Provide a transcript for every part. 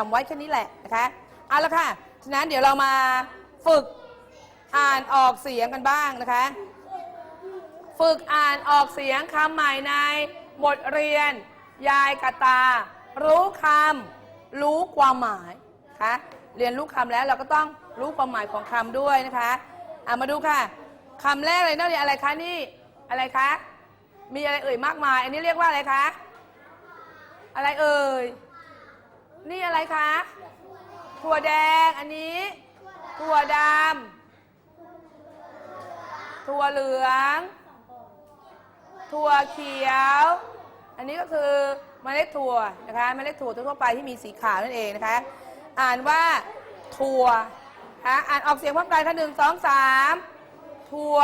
จำไว้แค่นี้แหละนะคะเอาละค่ะฉะนั้นเดี๋ยวเรามาฝึกอ่านออกเสียงกันบ้างนะคะ ฝึกอ่านออกเสียงคำใหม่ในบทเรียน ยายกตา รู้คำรู้ความหมายคะเรียนรู้คำแล้วเราก็ต้องรู้ความหมายของคำด้วยนะคะอะมาดูค่ะคำแรกเลยนักเรียนอะไรคะนี่อะไรคะมีอะไรเอ่ยมากมาย อันนี้เรียกว่าอะไรคะอะไรเอ่ย นี่อะไรคะ ถั่วแดง อันนี้ ถั่วดำ ถั่วเหลือง ถั่วเขียว อันนี้ก็คือเมล็ดถั่วนะคะ เมล็ดถั่วทั่วๆไปที่มีสีขาวนั่นเองนะคะ อ่านว่าถั่วนะคะอ่านออกเสียงพร้อมกันค่ะหนึ่งสองสามถั่ว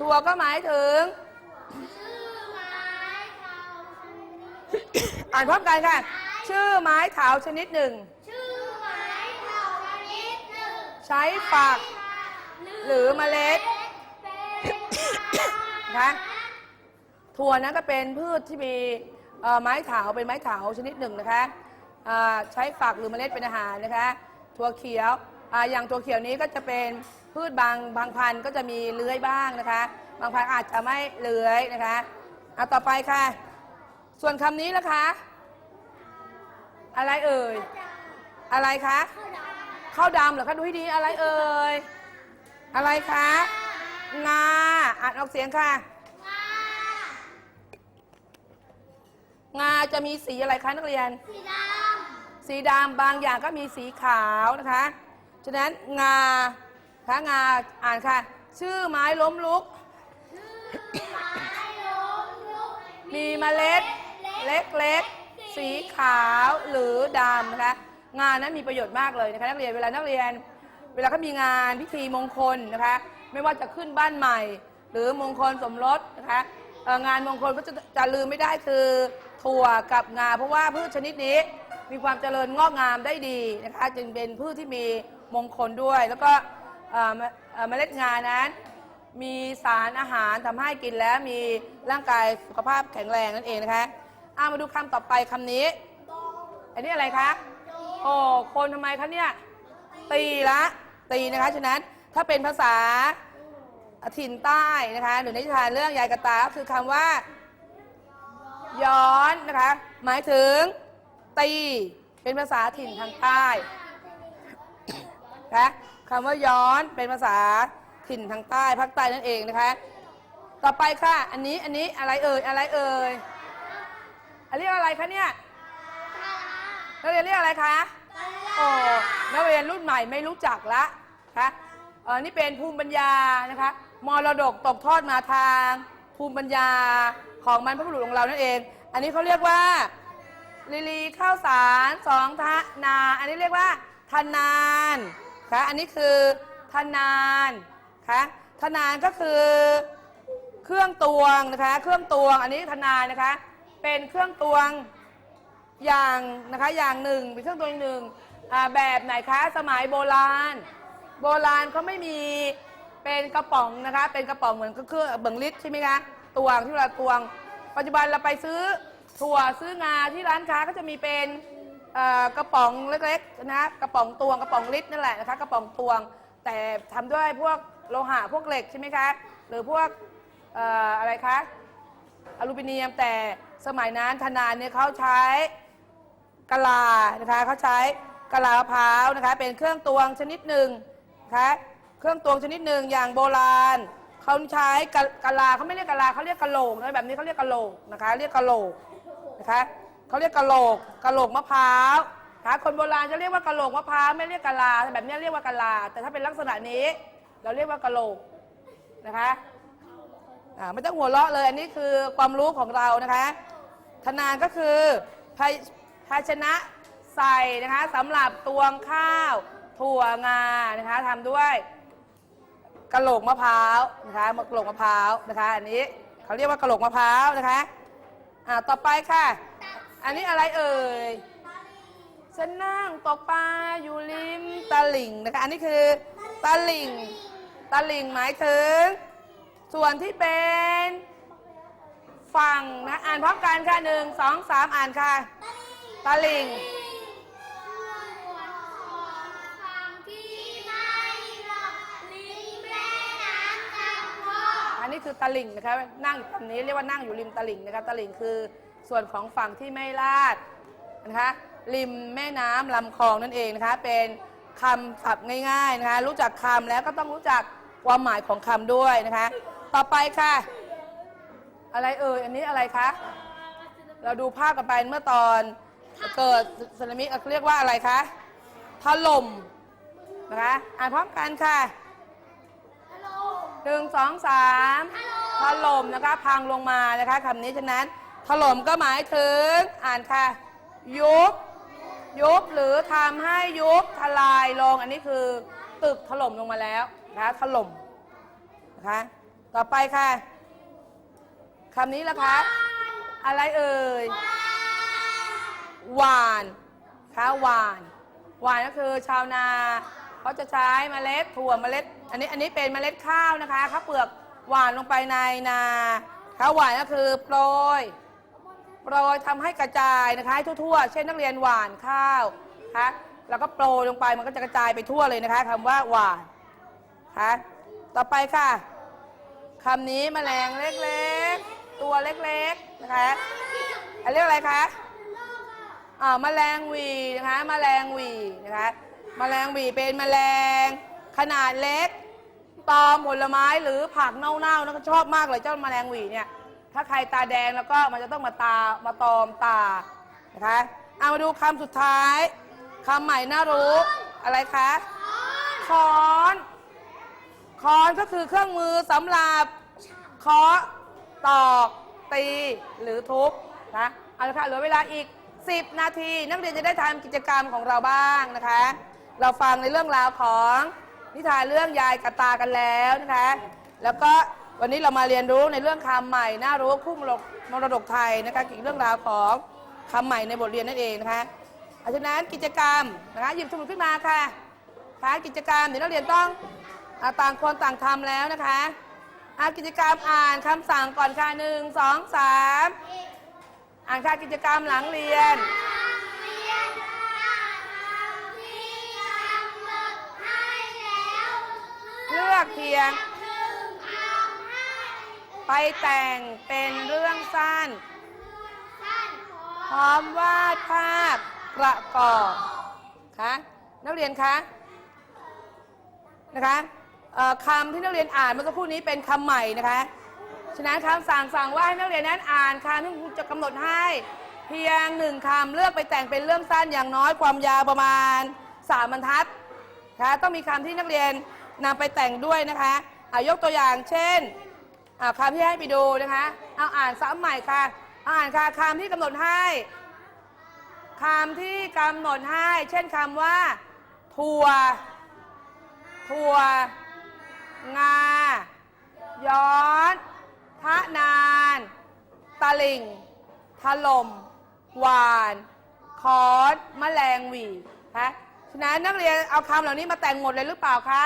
ถั่วก็หมายถึง อ่านพร้อมกันค่ะ ชื่อไม้เถาชนิดหนึ่งใช้ฝัก หรือเมล็ดนะคะถั่วนั้นก็เป็นพืชที่มีเอ่อไม้เถาเป็นไม้เถาชนิดหนึ่งนะคะอ่าใช้ฝักหรือเมล็ดเป็นอาหารนะคะถั่วเขียวอาอย่างถั่วเขียวนี้ก็จะเป็นพืชบางบางพันธุ์ก็จะมีเลื้อยบ้างนะคะ บางพันธุ์อาจจะไม่เลื้อยนะคะเอาต่อไปค่ะ ส่วนคำนี้นะคะ อะไรเอ่ย อะไรคะข้าวดำเหรอคะดูให้ดีอะไรเอ่ย อะไรคะ งาอ่านออกเสียงค่ะ งาจะมีสีอะไรคะนักเรียน สีดำบางอย่างก็มีสีขาวนะคะ ฉะนั้นงาคะงาอ่านค่ะ ชื่อไม้ล้มลุก มีเมล็ด เล็กๆ สีขาวหรือดำนะคะ งานนั้นมีประโยชน์มากเลยนะคะนักเรียนเวลานักเรียน เวลาเขามีงานพิธีมงคลนะคะ ไม่ว่าจะขึ้นบ้านใหม่ หรือมงคลสมรสนะคะงานมงคลก็จะจะลืมไม่ได้คือถั่วกับงา เพราะว่าพืชชนิดนี้มีความเจริญงอกงามได้ดีนะคะ จึงเป็นพืชที่มีมงคลด้วย แล้วก็เมล็ดงานั้น มีสารอาหารทำให้กินแล้วมีร่างกายสุขภาพแข็งแรงนั่นเองนะคะ อามาดูคำต่อไปคำนี้ อันนี้อะไรคะโอ้คนทำไมคะเนี่ย ตีละ ตีนะคะ ฉะนั้นถ้าเป็นภาษาถิ่นใต้นะคะหรือในนิทานเรื่องยายกระตาก็คือคำว่า ย้อนนะคะ หมายถึง ตี เป็นภาษาถิ่นทางใต้นะคะคำว่าย้อนเป็นภาษาถิ่นทางใต้ภาคใต้นั่นเองนะคะ ต่อไปค่ะ อันนี้อันนี้อะไรเอ่ยอะไรเอ่ย เรียกอะไรคะเนี่ยนักเรียนเรียกอะไรคะโอ้นักเรียนรุ่นใหม่ไม่รู้จักละคะเออนี่เป็นภูมิปัญญานะคะมรดกตกทอดมาทาง ภูมิปัญญาของบรรพบุรุษของเรานั่นเอง อันนี้เขาเรียกว่าลิลีข้าวสารสองทะนา อันนี้เรียกว่าทนานคะอันนี้คือทนานคะทนานก็คือเครื่องตวงนะคะ เครื่องตวง อันนี้ทนานนะคะ เป็นเครื่องตวงอย่างนะคะอย่างหนึ่งเป็นเครื่องตัวหนึ่งอ่าแบบไหนคะสมัยโบราณ โบราณเขาไม่มีเป็นกระป๋องนะคะ เป็นกระป๋องเหมือนเครื่องเบิ่งลิตรใช่ไหมคะตวงที่เราตวง ปัจจุบันเราไปซื้อถั่วซื้องาที่ร้านค้าก็จะมีเป็นเอ่อกระป๋องเล็กๆนะกระป๋องตวงกระป๋องลิตรนั่นแหละนะคะกระป๋องตวง แต่ทำด้วยพวกโลหะพวกเหล็กใช่ไหมคะหรือพวกเอ่ออะไรคะ อลูมิเนียมแต่ สมัยนั้นธนาเนี่ยเขาใช้กะลานะคะเขาใช้กะลามะพร้าวนะคะ เป็นเครื่องตวงชนิดหนึ่งนะคะเครื่องตวงชนิดหนึ่งอย่างโบราณเขาใช้กะกะลาเขาไม่เรียกกะลาเขาเรียกกะโหลกนะแบบนี้เขาเรียกกะโหลกนะคะ เรียกกะโหลกนะคะเขาเรียกกะโหลกกะโหลกมะพร้าวนะคะคนโบราณจะเรียกว่ากะโหลกมะพร้าวไม่เรียกกะลาแบบนี้เรียกว่ากะลา แต่ถ้าเป็นลักษณะนี้ เราเรียกว่ากะโหลกนะคะไม่ต้องหัวเราะเลยอันนี้คือความรู้ของเรานะคะ ธนานก็คือภาภาชนะใส่นะคะสำหรับตวงข้าว ถั่วงานะคะทำด้วยกระโหลกมะพร้าวนะคะกระโหลกมะพร้าวนะคะอันนี้เขาเรียกว่ากระโหลกมะพร้าวนะคะอ่าต่อไปค่ะ อันนี้อะไรเอ่ยฉันนั่งตกปลาอยู่ริมตลิ่งนะคะอันนี้คือตลิ่งตลิ่งหมายถึง ส่วนที่เป็น ฝั่งนะอ่านพร้อมกันค่ะหนึ่งสองสามอ่านค่ะตตลิ่งอันนี้คือตลิ่งนะคะนั่งอยู่ตรงนี้เรียกว่านั่งอยู่ริมตลิ่งนะคะตลิ่งคือส่วนของฝั่งที่ไม่ลาดนะคะริมแม่น้ำลำคลองนั่นเองนะคะ เป็นคำศัพท์ง่ายๆนะคะ รู้จักคำแล้วก็ต้องรู้จักความหมายของคำด้วยนะคะ ต่อไปค่ะ อะไรเอ่ยอันนี้อะไรคะ เราดูภาพกันไปเมื่อตอนเกิดสึนามิเรียกว่าอะไรคะถล่มนะคะอ่านพร้อมกันค่ะหนึ่งสองสามถล่มนะคะพังลงมานะคะคำนี้ฉะนั้นถล่มก็หมายถึงอ่านค่ะ ยุบยุบหรือทำให้ยุบทลายลงอันนี้คือ ตึกถล่มลงมาแล้วนะคะถล่มนะคะต่อไปค่ะ คำนี้ละคะ อะไรเอ่ย หวานคะหวาน หวานก็คือชาวนาเขาจะใช้เมล็ดถั่วเมล็ด อันนี้อันนี้เป็นเมล็ดข้าวนะคะข้าวเปลือกหวานลงไปในนาข้าวหวานก็คือโปรยโปรยทำให้กระจายนะคะให้ทั่วๆ เช่นนักเรียนหวานข้าวคะแล้วก็โปรยลงไปมันก็จะกระจายไปทั่วเลยนะคะคำว่าหวานคะต่อไปค่ะคำนี้แมลงเล็กๆ ตัวเล็กๆนะคะอันเรียกอะไรคะอ่าแมลงวีนะคะแมลงวีนะคะแมลงวีเป็นแมลงขนาดเล็กตอมผลไม้หรือผักเน่าๆนะก็ชอบมากเลยเจ้าแมลงวีเนี่ยถ้าใครตาแดงแล้วก็มันจะต้องมาตามาตอมตานะคะเอามาดูคำสุดท้ายคำใหม่น่ารู้อะไรคะค้อนค้อนก็คือเครื่องมือสำหรับเคาะ ตอกตีหรือทุบนะเอาละค่ะเหลือเวลาอีก 10 นาที นักเรียนจะได้ทำกิจกรรมของเราบ้างนะคะ เราฟังในเรื่องราวของนิทานเรื่องยายกระตากันแล้วนะคะ แล้วก็วันนี้เรามาเรียนรู้ในเรื่องคำใหม่น่ารู้คู่มรดกมรดกไทยนะคะเกี่ยวกับเรื่องราวของคำใหม่ในบทเรียนนั่นเองนะคะเพราะฉะนั้นกิจกรรมนะคะหยิบสมุดขึ้นมาค่ะค่ะกิจกรรมเดี๋ยวนักเรียนต้องอต่างคนต่างทำแล้วนะคะ อากิจกรรมอ่านคำสั่งก่อนค่ะหนึ่งสองสามอ่านค่ะกิจกรรมหลังเรียนเลือกเพียง ไปแต่งเป็นเรื่องสั้น พร้อมวาดภาพประกอบ คะ นักเรียนคะ นะคะ เอ่อคำที่นักเรียนอ่านเมื่อสักครู่นี้เป็นคำใหม่นะคะ ฉะนั้นคำสั่งสั่งว่าให้นักเรียนนั้นอ่านคำที่ครูจะกำหนดให้ เพียงหนึ่งคำเลือกไปแต่งเป็นเรื่องสั้นอย่างน้อยความยาวประมาณสามบรรทัดนะคะต้องมีคำที่นักเรียนนำไปแต่งด้วยนะคะอะยกตัวอย่างเช่นอ่าคำที่ให้ไปดูนะคะเอาอ่านซ้ำใหม่ค่ะเอาอ่านค่ะคำที่กำหนดให้คำที่กำหนดให้ เช่นคำว่าถั่วถั่ว งา ย้อน ทะนาน ตะลิงถล่ม หวาน คอสแมลงหวีคะฉะนั้นนักเรียนเอาคำเหล่านี้มาแต่งหมดเลยหรือเปล่าคะ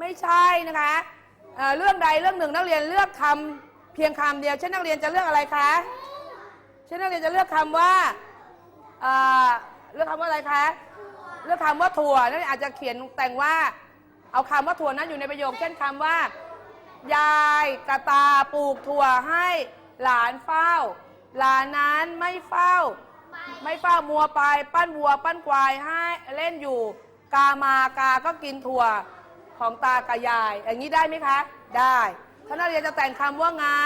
ไม่ใช่นะคะเอ่อเรื่องใดเรื่องหนึ่งนักเรียนเลือกคำเพียงคำเดียวเช่นนักเรียนจะเลือกอะไรคะเช่นนักเรียนจะเลือกคำว่าเอ่อเลือกคำว่าอะไรคะ เลือกคำว่าถั่วนั่นอาจจะเขียนแต่งว่า เอาคำว่าถั่วนั้นอยู่ในประโยค เช่นคำว่า ยายกระตาปลูกถั่วให้หลานเฝ้า หลานนั้นไม่เฝ้า ไม่เฝ้ามัวไปปั้นวัว ปั้นควายให้เล่นอยู่ กามากาก็กินถั่วของตากับยาย อย่างนี้ได้ไหมคะ ได้ถ้านักเรียนจะแต่งคำว่างา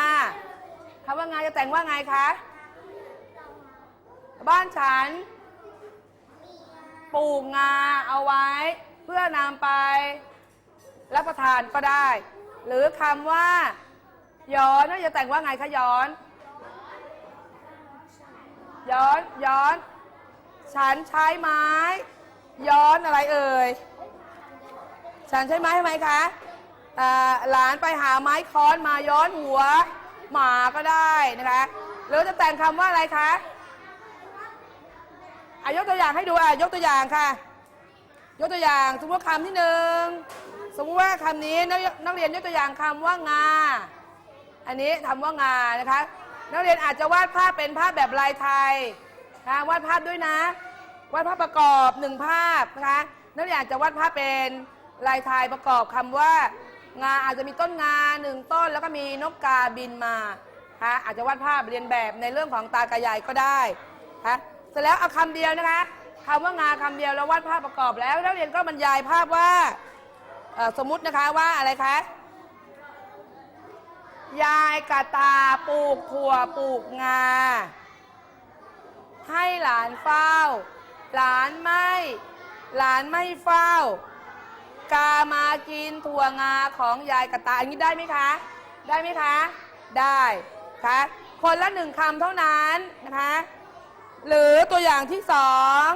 คำว่างาจะแต่งว่าไงคะ บ้านฉันปลูกงาเอาไว้ เพื่อนำไป รับประทานก็ได้ หรือคำว่า ย้อนน่าจะแต่งว่าไงคะย้อน ย้อนย้อน ฉันใช้ไม้ ย้อนอะไรเอ่ยฉันใช้ไม้ทำไมคะหลานไปหาไม้ค้อนมาย้อนหัว หมาก็ได้นะคะหรือจะแต่งคำว่าอะไรคะอายกตัวอย่างให้ดูอะยกตัวอย่างค่ะ ยกตัวอย่างสมมติว่าคำที่หนึ่ง สมมติว่าคำนี้นักนักเรียนยกตัวอย่างคำว่างา อันนี้ทำว่างานะคะ นักเรียนอาจจะวาดภาพเป็นภาพแบบลายไทยนะคะวาดภาพด้วยนะ วาดภาพประกอบหนึ่งภาพนะคะนักเรียนอาจจะวาดภาพเป็นลายไทยประกอบคำว่า งาอาจจะมีต้นงาหนึ่งต้น แล้วก็มีนกกาบินมาคะอาจจะวาดภาพเรียนแบบในเรื่องของตากระยายก็ได้คะเสร็จแล้วเอาคำเดียวนะคะคำว่างาคำเดียวแล้ววาดภาพประกอบแล้วนักเรียนก็บรรยายภาพว่า สมมุตินะคะว่าอะไรคะ ยายกะตาปลูกถั่วปลูกงา ให้หลานเฝ้า หลานไม่ หลานไม่เฝ้า กามากินถั่วงาของยายกะตาอย่างนี้ได้ไหมคะ ได้ไหมคะ ได้คะคนละหนึ่งคำเท่านั้นนะคะ หรือตัวอย่างที่สอง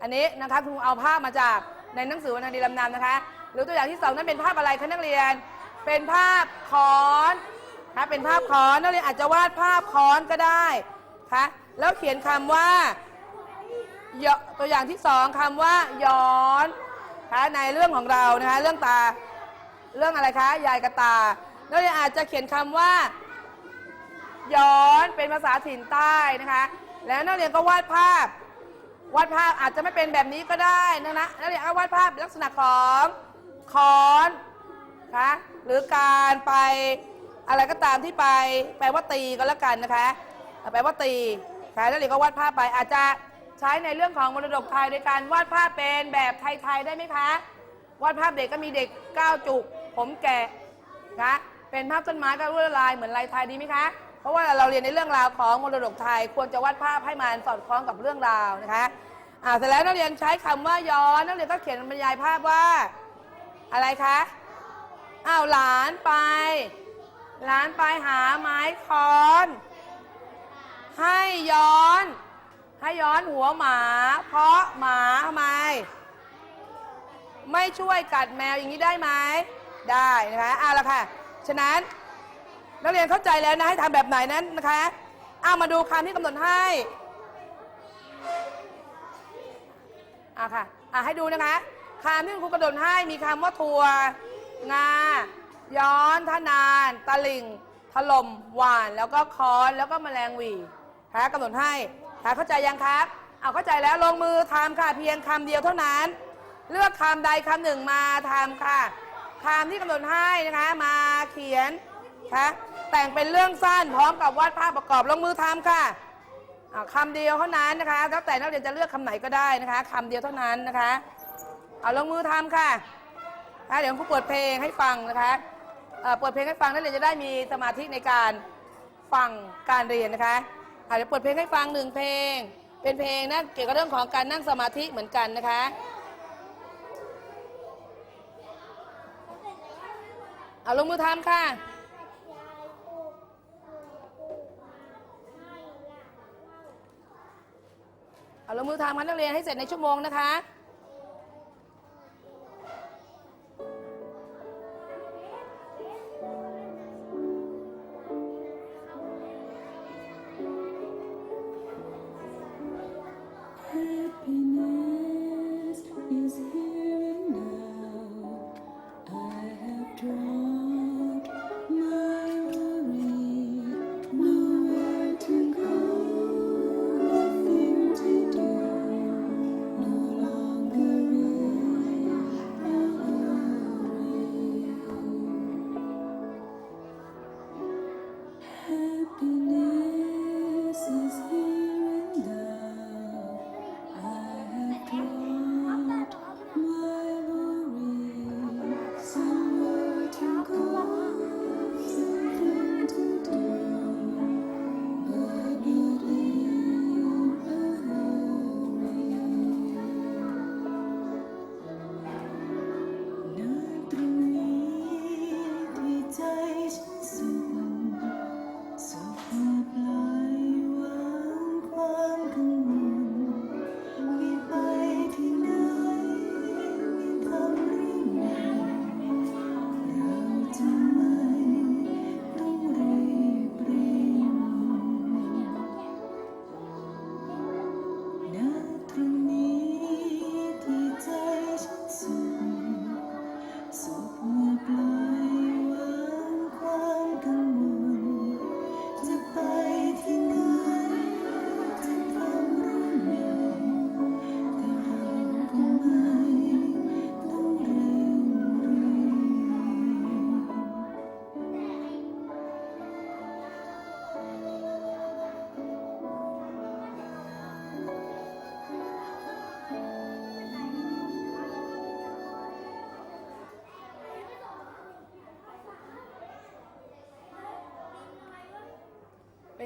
อันนี้นะคะครูเอาภาพมาจาก ในหนังสือวรรณคดีลำนำนะคะ หรือตัวอย่างที่สองนั้นเป็นภาพอะไรคะนักเรียน เป็นภาพขอนนะเป็นภาพขอนนักเรียนอาจจะวาดภาพขอนก็ได้คะแล้วเขียนคำว่าตัวอย่างที่สองคำว่าย้อนคะในเรื่องของเรานะคะเรื่องตาเรื่องอะไรคะยายกระตาแล้วเนี่ยอาจจะเขียนคำว่า ย้อนเป็นภาษาถิ่นใต้นะคะ แล้วนักเรียนก็วาดภาพ วาดภาพอาจจะไม่เป็นแบบนี้ก็ได้นะนะนักเรียนก็วาดภาพลักษณะของคอนคะหรือการไปอะไรก็ตามที่ไปแปลว่าตีก็แล้วกันนะคะแปลว่าตีค่ะนักเรียนก็วาดภาพไปอาจจะใช้ในเรื่องของมรดกไทยโดยการวาดภาพเป็นแบบไทยๆได้ไหมคะวาดภาพเด็กก็มีเด็กก้าวจุก ผมแกะนะเป็นภาพต้นไม้ก็ลวดลายเหมือนลายไทยดีไหมคะ เพราะว่าเราเรียนในเรื่องราวของมรดกไทย ควรจะวาดภาพให้มันสอดคล้องกับเรื่องราวนะคะอ่าเสร็จแล้วนักเรียนใช้คำว่าย้อนนักเรียนก็เขียนบรรยายภาพว่าอะไรคะอ้าวหลานไป หลานไปหาไม้ค้อน ให้ย้อน ให้ย้อนหัวหมา เพราะหมาทำไม ไม่ช่วยกัดแมวอย่างนี้ได้ไหมได้นะคะเอาละค่ะ ฉะนั้น นักเรียนเข้าใจแล้วนะให้ทำแบบไหนนั้นนะคะเอามาดูคำที่กำหนดให้อะค่ะอะให้ดูนะคะคำที่ครูกำหนดให้มีคำว่าทัวงา ย้อนทนาน ตะลิงถล่มหวาน แล้วก็ค้อนแล้วก็แมลงวีค่ะกำหนดให้ค่ะเข้าใจยังครับเอาเข้าใจแล้วลงมือทำค่ะเพียงคำเดียวเท่านั้น เลือกคำใดคำหนึ่งมาทำค่ะคำที่กำหนดให้นะคะมาเขียน คะแต่งเป็นเรื่องสั้นพร้อมกับวาดภาพประกอบลงมือทำค่ะอ่าคำเดียวเท่านั้นนะคะ แล้วแต่นักเรียนจะเลือกคำไหนก็ได้นะคะคำเดียวเท่านั้นนะคะเอาลงมือทำค่ะอะเดี๋ยวครูเปิดเพลงให้ฟังนะคะเอ่อเปิดเพลงให้ฟังนักเรียนจะได้มีสมาธิในการฟังการเรียนนะคะอะเดี๋ยวเปิดเพลงให้ฟังหนึ่งเพลง เป็นเพลงนะเกี่ยวกับเรื่องของการนั่งสมาธิเหมือนกันนะคะ เอาลงมือทำค่ะ เอาลงมือทำค่ะนักเรียนให้เสร็จในชั่วโมงนะคะ Happiness is here and now. I have dropped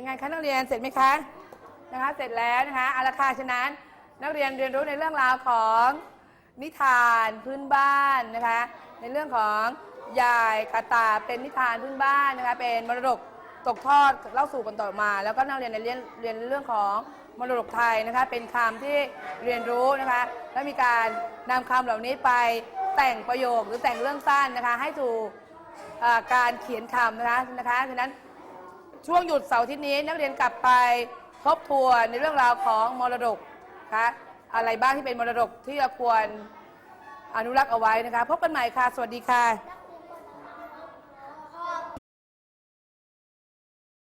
ไงคะนักเรียนเสร็จไหมคะนะคะเสร็จแล้วนะคะอาละค่ะฉะนั้นนักเรียนเรียนรู้ในเรื่องราวของนิทานพื้นบ้านนะคะในเรื่องของยายกาตาเป็นนิทานพื้นบ้านนะคะเป็นมรดกตกทอดเล่าสู่กันต่อมา แล้วก็นักเรียนในเรียนเรียนเรื่องของมรดกไทยนะคะเป็นคำที่เรียนรู้นะคะและมีการนำคำเหล่านี้ไปแต่งประโยคหรือแต่งเรื่องสั้นนะคะให้สู่การเขียนคำนะคะนะคะฉะนั้น ช่วงหยุดเสาร์อาที่นี้นักเรียนกลับไปทบทวนในเรื่องราวของมรดกนะคะอะไรบ้างที่เป็นมรดกที่เราควรอนุรักษ์เอาไว้นะคะ พบกันใหม่ค่ะ สวัสดีค่ะ